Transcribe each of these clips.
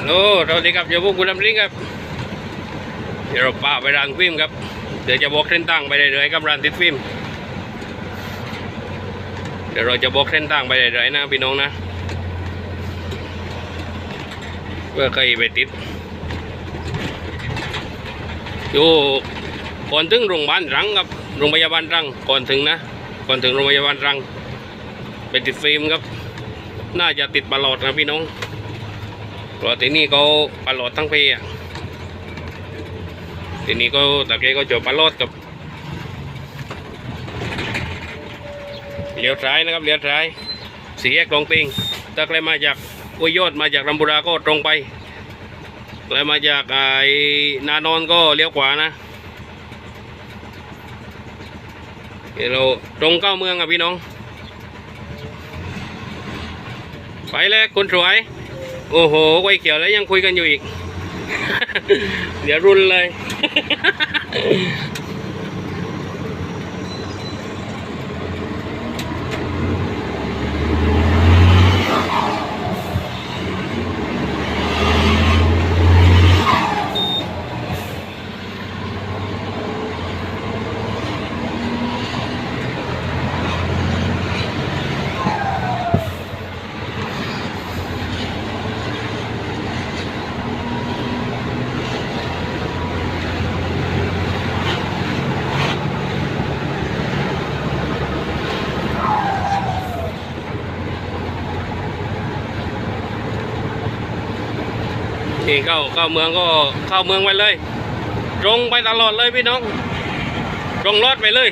ลโหลสวัสดีครับเดี๋ยวพวกคุณลำลิงครับ เดี๋ยวเราป่าไปร้านฟิล์มครับ เดี๋ยวจะบอกเส้นทางไปเรื่อยๆครับร้านติดฟิล์ม เดี๋ยวเราจะบอกเส้นทางไปเรื่อยๆนะพี่น้องนะ เพื่อใครไปติด อยู่ก่อนถึงโรงพยาบาลรังครับ โรงพยาบาลรังก่อนถึงนะ ก่อนถึงโรงพยาบาลรัง ไปติดฟิล์มครับ น่าจะติดตลอดนะพี่น้อง เพราะที่นี่เขาปลอดทั้งเพอะที่นี้ก็ตะเกียก็จบปลอดกับเลี้ยวซ้ายนะครับเลี้ยวซ้ายสี่แยกคลองติงถ้าใครมาจากอุยยอดมาจากลำบุราก็ตรงไปใครมาจากไอ้นานอนก็เลี้ยวขวานะเดี๋ยวเราตรงเข้าเมืองอะพี่น้อง ไปเลยคุณสวย โอ้โหไวเขียวแล้วยังคุยกันอยู่อีก เดี๋ยวรุนเลยี่เข้าเข้าเมืองก็เข้าเมืองไปเลย ตรงไปตลอดเลยพี่น้อง ตรงรอดไปเลย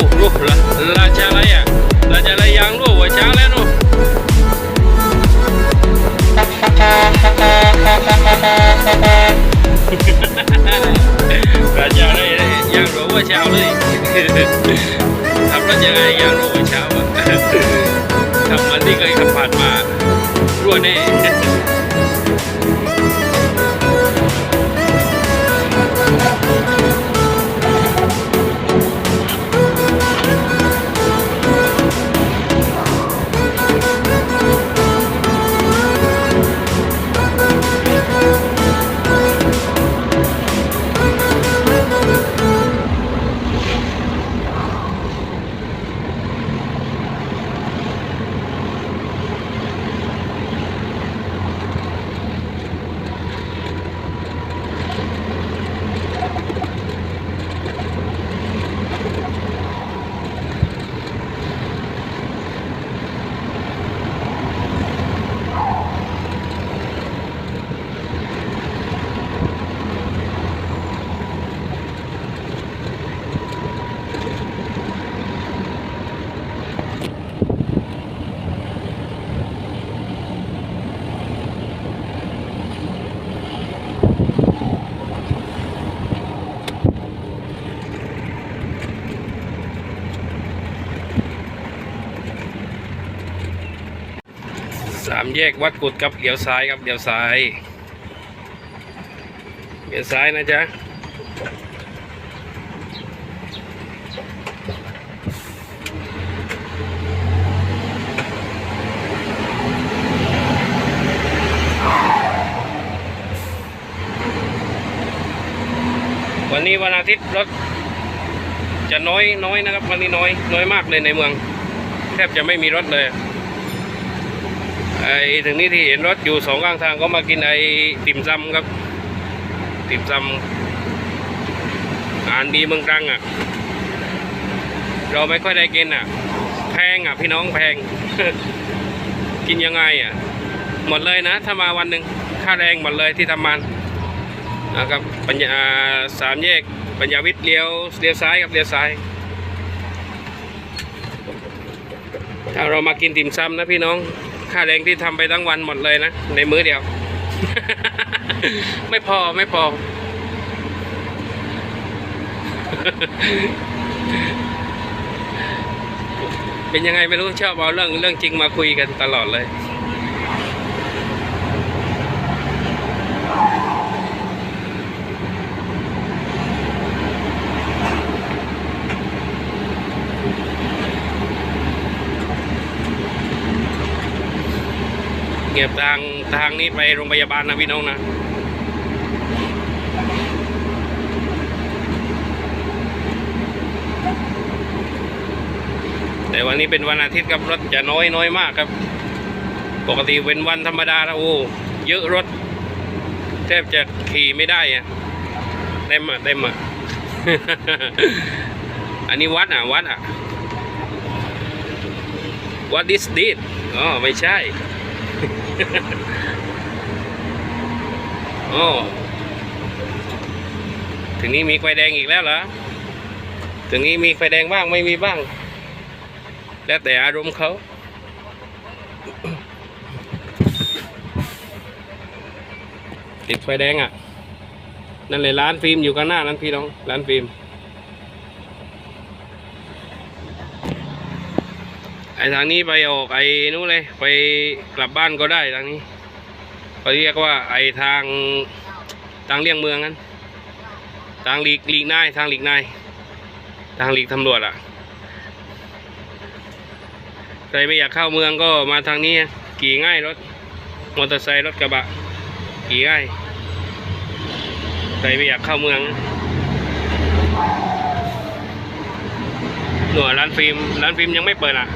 ดูดูละราชาอะไรอะราชาอะไรยังดูหัวช้างแล้วนู่นราชาอะไรยังรู้ว่าเช้าเลยทำราชาอะไรยังรู้ว่าเช้าอะทำมันที่เคยขับผ่านมารั่วแน่ามแยกวัดกุดครับเลี้ยวซ้ายครับเลี้ยวซ้ายเลี้ยวซ้ายนะจ๊ะวันนี้วันอาทิตย์รถจะน้อยน้อยนะครับ วันนี้น้อยน้อยมากเลยในเมือง แทบจะไม่มีรถเลย ไอ้ถึงนี้ที่เห็นรถอยู่สองข้างทางก็มากินไอ้ติ่มซำครับ ติ่มซำอ่านดีเมืองตรังอะ เราไม่ค่อยได้กินอะ แพงอะพี่น้องแพง กินยังไงอะ หมดเลยนะ ถ้ามาวันหนึ่งค่าแรงหมดเลยที่ทำมันนะครับปัญญาสามแยกปัญญาวิทย์เลี้ยวเลี้ยวซ้ายครับเลี้ยวซ้าย ถ้าเรามากินติ่มซำนะพี่น้อง ค่าแรงที่ทำไปทั้งวันหมดเลยนะ ในมื้อเดียว ไม่พอไม่พอ เป็นยังไงไม่รู้ชอบเอาเรื่องเรื่องจริงมาคุยกันตลอดเลย ก็บทางทางนี้ไปโรงพยาบาลนะพี่น้องนะแต่วันนี้เป็นวันอาทิตย์ครับรถจะน้อยน้อยมากครับ ปกติเป็นวันธรรมดาแล้วโอ้เยอะรถ แทบจะขี่ไม่ได้อะเต็มอะเต็มอะอันนี้วัดอะวัดอะ What is this อ๋อไม่ใช่ โอ้ถึงนี้มีไฟแดงอีกแล้วเหรอ ถึงนี้มีไฟแดงบ้างไม่มีบ้าง แล้วแต่อารมณ์เขาติดไฟแดงอะ นั่นเลยร้านฟิล์มอยู่ข้างหน้านั้นพี่น้อง ร้านฟิล์ม ไอ้ทางนี้ไปออกไอ้นู้นเลย ไปกลับบ้านก็ได้ทางนี้เขาเรียกว่าไอ้ทางทางเลี่ยงเมืองนั้น ทางหลีกหลีกนายทางหลีกนายทางหลีกตำรวจอะใครไม่อยากเข้าเมืองก็มาทางนี้ขี่ง่ายรถมอเตอร์ไซค์รถกระบะขี่ง่ายใครไม่อยากเข้าเมืองหน่วยร้านฟิล์มร้านฟิล์มยังไม่เปิดอะ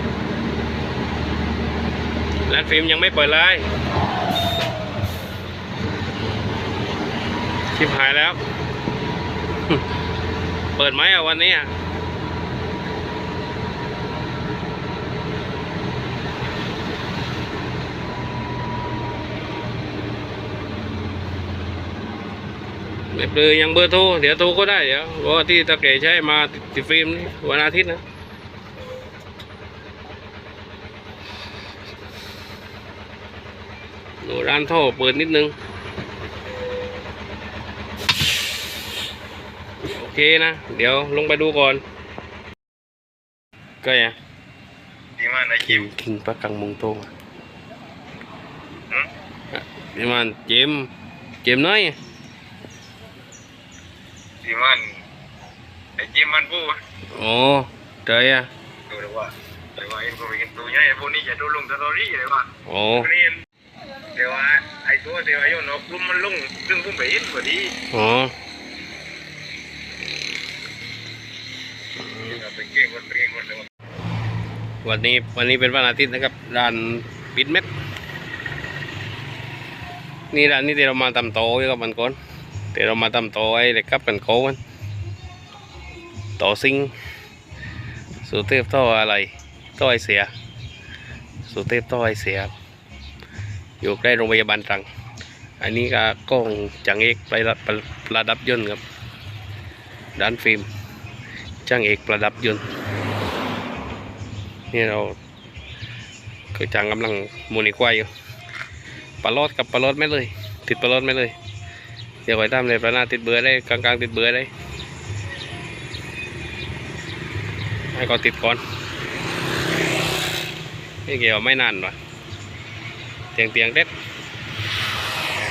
ร้านฟิล์มยังไม่เปิดเลยชิบหายแล้ว เปิดไหมอะวันนี้อะไม่เบอร์ยังเบอร์โทร เดี๋ยวโทรก็ได้เดี๋ยวเพราะว่าที่ตะเกยใช้มาติดฟิล์มวันอาทิตย์นะ หนูร้านท่อเปิดนิดนึง โอเคนะ เดี๋ยวลงไปดูก่อน ก็ ya Gimana Jim? King pa kang mong to Hmm? Gimana Jim Jim nói Jiman. Eh Jiman bu. Ồ trời à Tu dah buat. Dewa ini kau bikin tunya ya bu ni jadi ulung story ya dewa. Ồ Bu ni dewa ai tu dewa yo no belum melung ซึ่งผู้เป็นพอดี Ồ เป็นเก่งคนเป็นเก่งคนเดียววันนี้วันนี้เป็นวันอาทิตย์นะครับร้านปิดเม็ดนี่ร้านนี้ที่เรามาทำโตอยู่กับมันก่อนที่เรามาทำโตไอ้เด็กกับกันโกมันโตซิงสุเทพท่ออะไรท่อไอเสียสุเทพท่อไอเสียครับ อยู่ใกล้โรงพยาบาลตรัง อันนี้ก็กล้องจังเอกประดับประดับยนต์ครับ ด้านฟิล์มจ้างเอกประดับยนต์ นี่เราคือจังกำลังมูนิควายอยู่ปลาลอดกับปลาลอดไม่เลย ติดปลาลอดไม่เลย เดี๋ยวไว้ตามเลยปลาหน้าติดเบื่อได้กลางๆติดเบื่อได้ให้ก็ติดก่อนนี่เกี่ยวไม่นานว่ะ เตียงเตียงเด็ด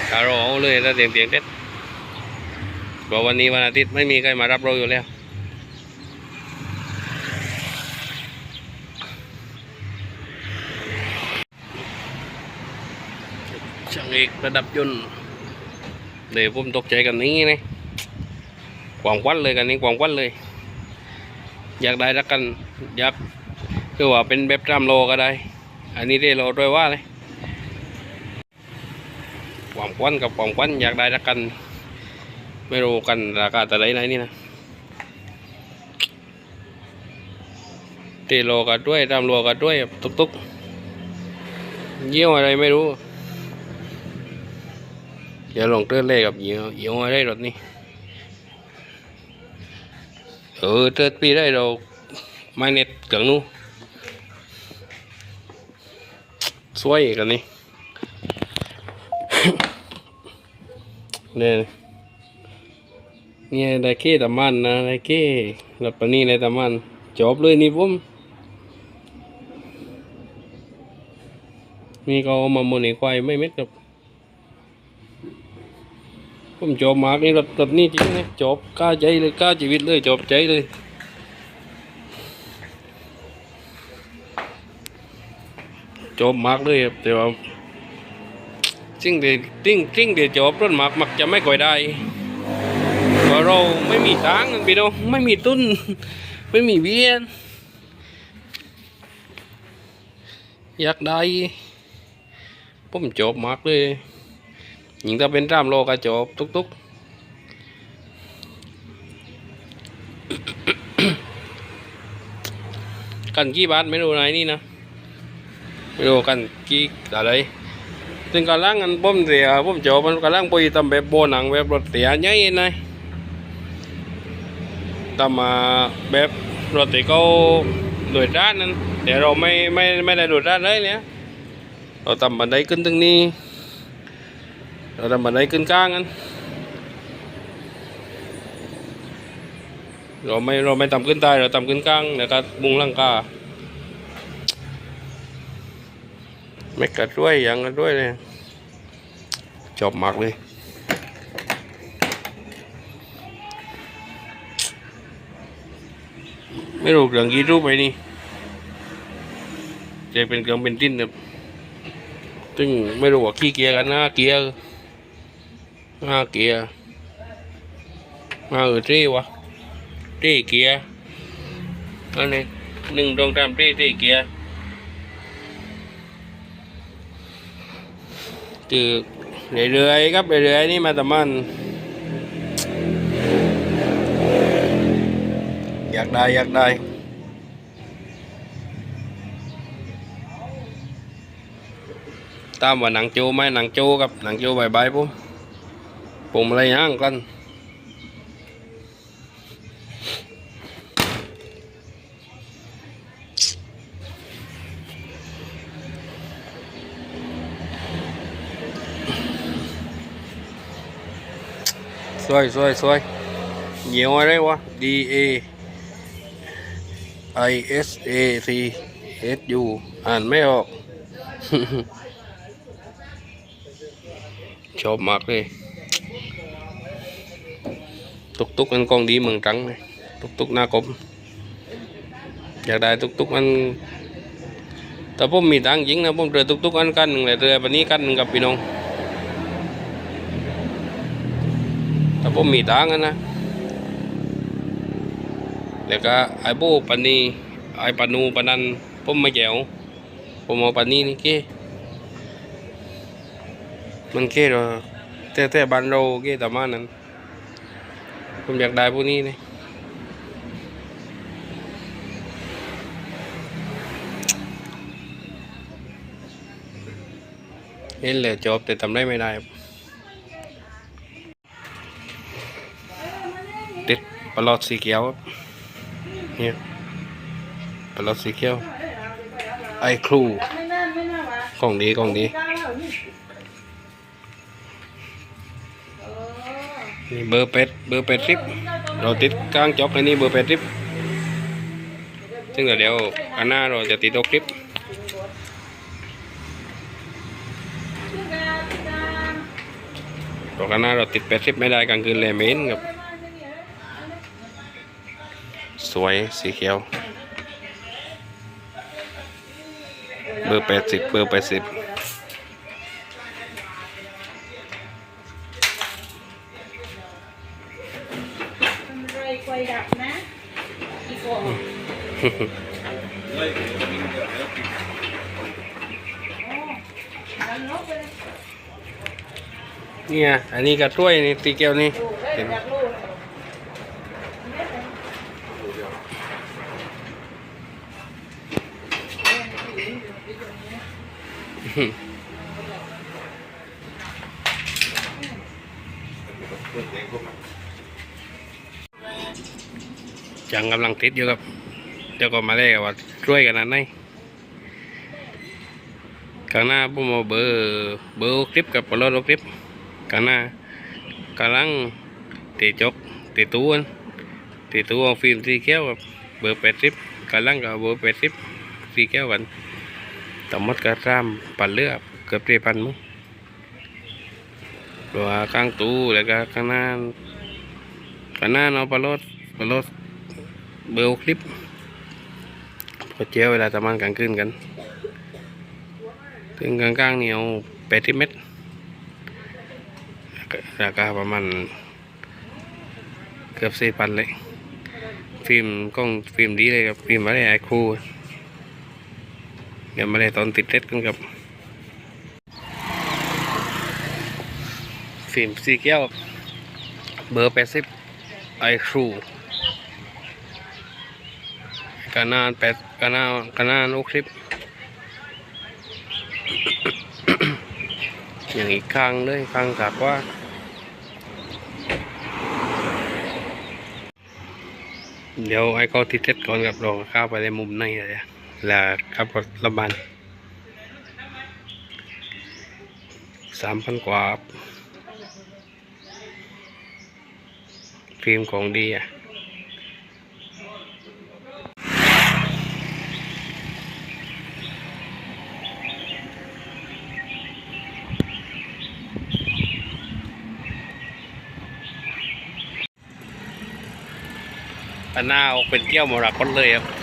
ถ้าราเอเลยถ้าเตียงเตียงเด็ดเพราะวันนี้วันอาทิตย์ไม่มีใครมารับเราอยู่แล้วช่างเอกระดับยนต์เดี๋ยวผมตกใจกันนี้นะกวางควันเลยกันนี้กวางควันเลย อยากได้รักกัน อยากคือว่าเป็นแบบตามโลก็ได้ อันนี้ได้โลด้วยว่าเลย กวางควันกับกวางควันอยากได้รักกัน ไม่รู้กันราคาแต่ไหนไหนนี่นะเตโลกันด้วยตามโลกันด้วยตุกตุกเยี่ยวอะไรไม่รู้อย่าลงเตือนเลยกับเหี่ยวเหี่ยวอะไรรถนี่เออเตือนปีได้เราไม่เน็ตเกิงนู้สวยกันนี่ เนี่ยเนี่ยได้เก้ตะมันนะได้เก้รถปนนี้เลยตะมันจบเลยนี่ผมมีก็เอามาโมนี่ควายไม่เม็ดกับผมจบมากนี่รถรถนี่จริงนะจบกล้าใจเลยกล้าชีวิตเลยจบใจเลยจบมากเลยครับแต่ว่า จริงเดียจริงจริงเดียจบรถมากมักจะไม่ค่อยได้เพราะเราไม่มีทางพี่น้องไม่มีทุนไม่มีเวียน อยากได้ผมจบมากเลยยิงถ้าเป็นรามโลก็จบตุกตุกกันกี่บาทไม่รู้ไหนนี่นะไม่รู้กันกี่อะไร ซึ่งกำลังอันผมเสียผมจบมันกำลังไปทำแบบโบหนังแบบรถเสียใหญ่นะทำมาแบบรถที่เขาโดยด้านนั้นแต่เราไม่ไม่ไม่ได้โดยด้านเลยเนี่ยเราทำบันไดขึ้นตรงนี้ เราทำบันไดขึ้นกลางกันเราไม่เราไม่ทำขึ้นใต้เราทำขึ้นกลางแล้วก็มุงหลังกา ไม่กระด้วยอย่างกระด้วยเลยชอบมากเลยไม่รู้เครื่องกี่รูปไปนี่จะเป็นเครื่องเป็นติ้นแบบซึ่งไม่รู้ว่าขี้เกียร์กันนะเกียร์ห้าเกียร์มาเออเท่วะเท่เกียร์อันนี้หนึ่งตรงตามเท่เท่เกียร์ จืดเรื่อยๆครับเรื่อยๆนี่มาแต่มันอยากได้อยากได้ตามว่าหนังโจไหมหนังโจกับหนังโจบใบายปุ๊ผมอะไรย่างกัน สวยสวยสวยเหนียวอะไรวะ D A I S A C H U อ่านไม่ออก ชอบมากเลย ตุกตุกมันกองดีเมืองตรังเลยตุกตุกหน้ากลมอยากได้ตุกตุกมันแต่ผมมีตังค์จริงนะผมเรือตุกตุกอันกันหนึ่งเลยเรือวันนี้กันหนึ่งกับพี่น้อง แต่ผมมีตังค์อะนะ แล้วก็ไอ้โบปันนีไอ้ปานูปานันผมไม่แจวผมเอาปานนี้นี่เก้มันเก้เหรอแต่แต่บ้านเราเก้แต่มานั้น ผมอยากได้พวกนี้นี่เห็นเลยจบแต่ทำได้ไม่ได้ ครับติดปลอดสีเขียวเนี่ยปลอดสีเขียว ไอครูของดีของดีนี่เบอร์เป็ดเบอร์เป็ดริบเราติดกลางจอกอันนี้เบอร์เป็ดริบซึ่งเดี๋ยวอันหน้าเราจะติดตัวคลิปตกกันหน้าเราติดแปดสิบไม่ได้กลางคืนเลยเมนครับ สวยสีเขียว เบอร์แปดสิบเบอร์แปดสิบทำไรไกวดับนะอีกโอ่งดันลบไปเลยเนี่ย อันนี้ก็ถ้วยนี่ตีแก้วนี่ดูได้อยากรู้เลย จังกำลังติดอยู่ครับเดี๋ยวก็มาเล่ว่าช่วยกันนั้นไหนข้างหน้าผมเอาเบอร์เบอร์คลิปกับปลอดคลิปข้างหน้ากำลังตีจกตีตู้นตีตู้เอาฟิล์มสีแก้วครับเบอร์แปดสิบกำลังกับเบอร์แปดสิบสีแก้วกันต่อมดกระซ้ำปั่นเลือบเกือบได้พันมั้งตัวข้างตู้แล้วก็ข้างหน้าข้างหน้าเอาปลอดปลอดเบลคลิปพอเจียวเวลาทำงานกลางคืนกันถึงกลางๆนี่เอาแปดสิบเมตรราคาประมาณเกือบสี่พันเลย ฟิล์มกล้องฟิล์มดีเลยครับ ฟิล์มอะไรไอคู เดี๋ยวมาได้ตอนติดเล็ดกันครับฟิล์มสีเขียวเบอร์แปดสิบไอคูกานาแปดกานากานาโนคลิป อย่างอีกข้างเลยข้างกากว่าเดี๋ยวไอ้เขาติดเซ็ตก่อนกับเราเข้าไปในมุมในเลยอะ แล้วขับรถระบานสามพันกว่า ฟิล์มของดีอะอันหน้าออกเป็นเกี้ยวมรกตเลยครับ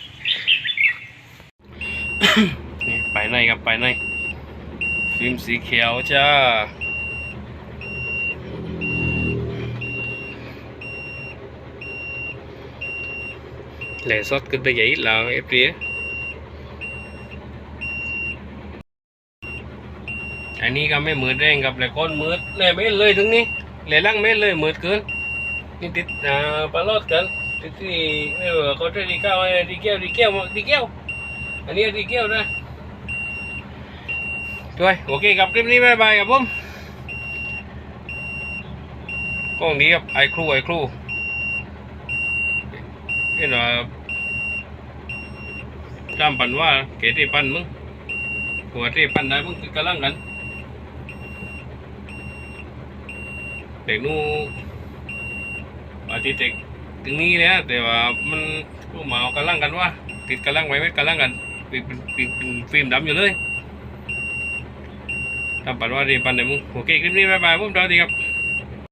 ไปในครับไปในฟิล์มสีเขียวจ้าแหล่ซอสกันไปใหญ่แล้วเอฟเรียอันนี้ก็ไม่มืดแรงกับแหล่ก้อนมืดแหล่ไม่เลยทั้งนี้แหล่ล่างไม่เลยมืดเกินนี่ติดอ่ปลาลอดกันติดที่ไม่ว่าเขาจะดีเก้าดีเก้าดีเก้าดีเก้ว อันนี้ดีแก้วนะด้วยโอเคครับคลิปนี้บายบายครับผมกล้องนี้ครับไอครูไอครูเห็นว่าจำปันว่าเกตีปันมึงหัวตีปันได้มึงคือกำลังกันเด็กนู้อาทิตย์เด็กถึงนี้แล้วแต่ว่ามันพวกหมาเอากำลังกันว่าติดกำลังไว้ไม่กำลังกัน เป็นเป็นเป็นฟิล์มดำอยู่เลยทำปันว่ารีปันไหนมึงโอเคคลิปนี้บายบายผมดาวดีครับ